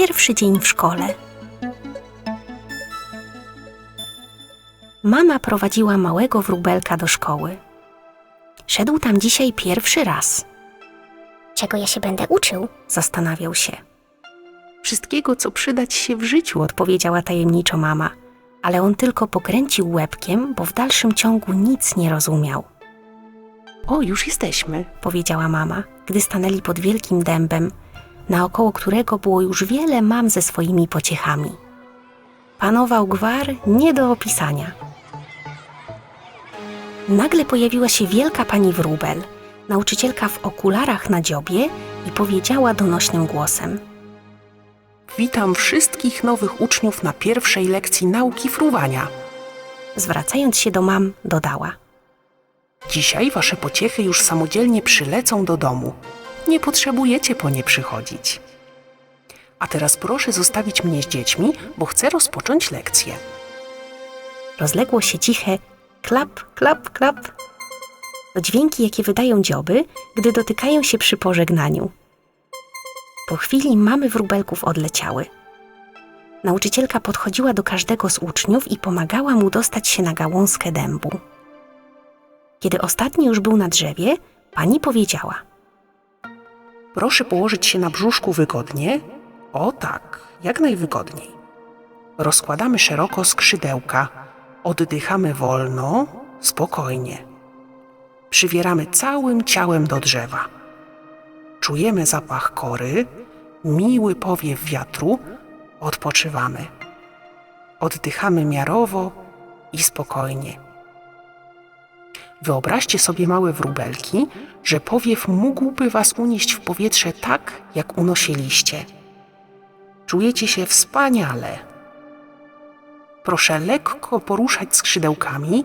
pierwszy dzień w szkole. Mama prowadziła małego wróbelka do szkoły. Szedł tam dzisiaj pierwszy raz. Czego ja się będę uczył? Zastanawiał się. Wszystkiego, co przydać się w życiu, odpowiedziała tajemniczo mama, ale on tylko pokręcił łebkiem, bo w dalszym ciągu nic nie rozumiał. O, już jesteśmy, powiedziała mama, gdy stanęli pod wielkim dębem, naokoło którego było już wiele mam ze swoimi pociechami. Panował gwar nie do opisania. Nagle pojawiła się wielka pani wróbel, nauczycielka w okularach na dziobie i powiedziała donośnym głosem. Witam wszystkich nowych uczniów na pierwszej lekcji nauki fruwania. Zwracając się do mam, dodała. Dzisiaj wasze pociechy już samodzielnie przylecą do domu. Nie potrzebujecie po nie przychodzić. A teraz proszę zostawić mnie z dziećmi, bo chcę rozpocząć lekcję. Rozległo się ciche klap, klap, klap. To dźwięki, jakie wydają dzioby, gdy dotykają się przy pożegnaniu. Po chwili mamy wróbelków odleciały. Nauczycielka podchodziła do każdego z uczniów i pomagała mu dostać się na gałązkę dębu. Kiedy ostatni już był na drzewie, pani powiedziała – Proszę położyć się na brzuszku wygodnie. O tak, jak najwygodniej. Rozkładamy szeroko skrzydełka. Oddychamy wolno, spokojnie. Przywieramy całym ciałem do drzewa. Czujemy zapach kory, miły powiew wiatru, odpoczywamy. Oddychamy miarowo i spokojnie. Wyobraźcie sobie małe wróbelki, że powiew mógłby was unieść w powietrze tak, jak unosiliście. Czujecie się wspaniale. Proszę lekko poruszać skrzydełkami.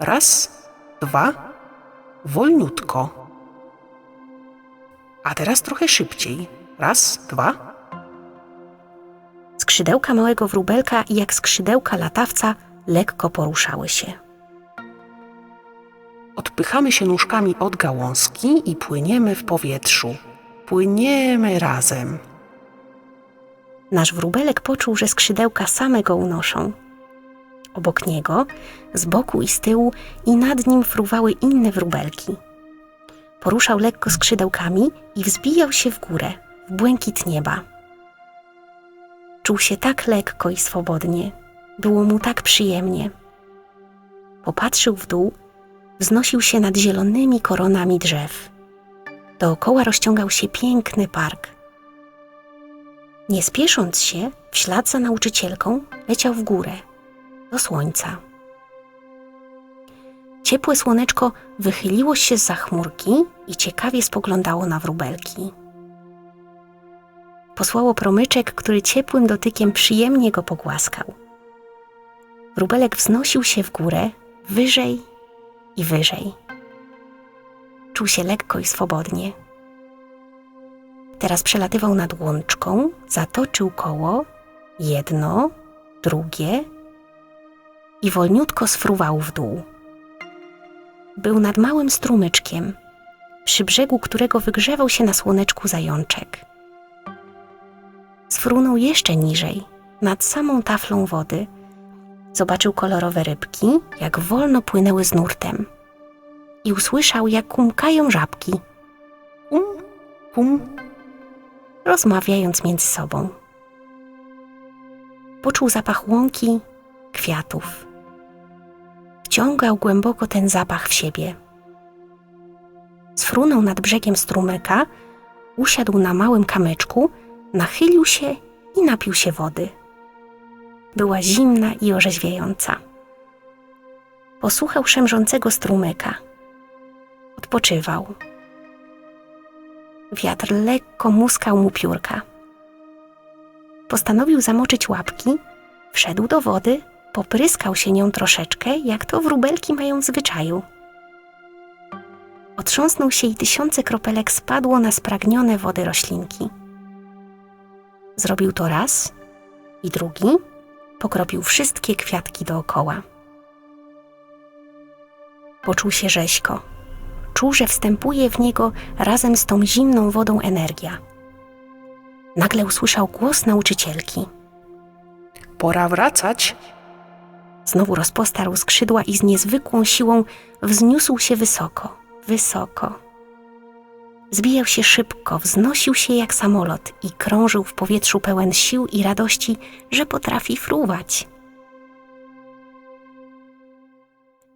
Raz, dwa, wolniutko. A teraz trochę szybciej. Raz, dwa. Skrzydełka małego wróbelka, jak skrzydełka latawca, lekko poruszały się. Odpychamy się nóżkami od gałązki i płyniemy w powietrzu. Płyniemy razem. Nasz wróbelek poczuł, że skrzydełka same go unoszą. Obok niego, z boku i z tyłu i nad nim fruwały inne wróbelki. Poruszał lekko skrzydełkami i wzbijał się w górę, w błękit nieba. Czuł się tak lekko i swobodnie. Było mu tak przyjemnie. Popatrzył w dół, wznosił się nad zielonymi koronami drzew. Dookoła rozciągał się piękny park. Nie spiesząc się, w ślad za nauczycielką leciał w górę, do słońca. Ciepłe słoneczko wychyliło się z chmurki i ciekawie spoglądało na wróbelki. Posłało promyczek, który ciepłym dotykiem przyjemnie go pogłaskał. Wróbelek wznosił się w górę, wyżej i wyżej. Czuł się lekko i swobodnie. Teraz przelatywał nad łączką, zatoczył koło, jedno, drugie i wolniutko sfruwał w dół. Był nad małym strumyczkiem, przy brzegu którego wygrzewał się na słoneczku zajączek. Sfrunął jeszcze niżej, nad samą taflą wody. Zobaczył kolorowe rybki, jak wolno płynęły z nurtem. I usłyszał, jak kumkają żabki, Um, pum, rozmawiając między sobą. Poczuł zapach łąki, kwiatów. Wciągał głęboko ten zapach w siebie. Sfrunął nad brzegiem strumyka, usiadł na małym kamyczku, nachylił się i napił się wody. Była zimna i orzeźwiająca. Posłuchał szemrzącego strumyka. Odpoczywał. Wiatr lekko muskał mu piórka. Postanowił zamoczyć łapki, wszedł do wody, popryskał się nią troszeczkę, jak to wróbelki mają w zwyczaju. Otrząsnął się i tysiące kropelek spadło na spragnione wody roślinki. Zrobił to raz i drugi, pokropił wszystkie kwiatki dookoła. Poczuł się rzeźko. Czuł, że wstępuje w niego razem z tą zimną wodą energia. Nagle usłyszał głos nauczycielki. Pora wracać. Znowu rozpostarł skrzydła i z niezwykłą siłą wzniósł się wysoko, wysoko. Zbijał się szybko, wznosił się jak samolot i krążył w powietrzu pełen sił i radości, że potrafi fruwać.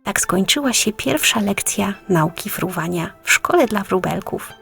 Tak skończyła się pierwsza lekcja nauki fruwania w szkole dla wróbelków.